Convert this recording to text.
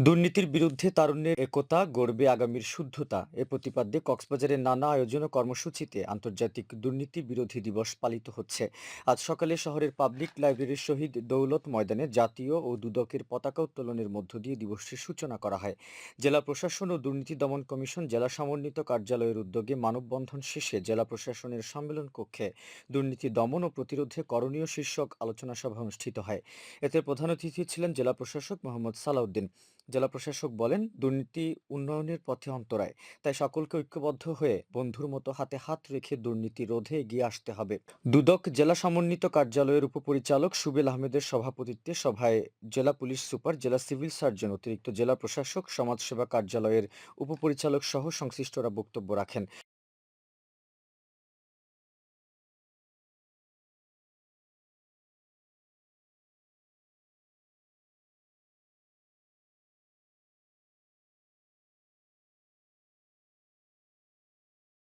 দুর্নীতির বিরুদ্ধে তারুণ্যের একতা গড়বে আগামীর শুদ্ধতা। এ প্রতিপাদ্যে কক্সবাজারের নানা আয়োজন ও কর্মসূচিতে আন্তর্জাতিক দুর্নীতি বিরোধী দিবস পালিত হচ্ছে। আজ সকালে শহরের পাবলিক লাইব্রেরির শহীদ দৌলত ময়দানে জাতীয় ও দুদকের পতাকা উত্তোলনের মধ্য দিয়ে দিবসটির সূচনা করা হয়। জেলা প্রশাসন ও দুর্নীতি দমন কমিশন জেলা সমন্বিত কার্যালয়ের উদ্যোগে মানববন্ধন শেষে জেলা প্রশাসনের সম্মেলন কক্ষে দুর্নীতি দমন ও প্রতিরোধে করণীয় শীর্ষক আলোচনা সভা অনুষ্ঠিত হয়। এতে প্রধান অতিথি ছিলেন জেলা প্রশাসক মোহাম্মদ সালাউদ্দিন। জেলা প্রশাসক বলেন, দুর্নীতি উন্নয়নের পথে অন্তরায়। তাই সকলকে ঐক্যবদ্ধ হয়ে বন্ধুর মতো হাতে হাত রেখে দুর্নীতি রোধে এগিয়ে আসতে হবে। দুদক জেলা সমন্বিত কার্যালয়ের উপপরিচালক সুবেল আহমেদের সভাপতিত্বে সভায় জেলা পুলিশ সুপার, জেলা সিভিল সার্জন, অতিরিক্ত জেলা প্রশাসক, সমাজসেবা কার্যালয়ের উপপরিচালক সহ সংশ্লিষ্টরা বক্তব্য রাখেন।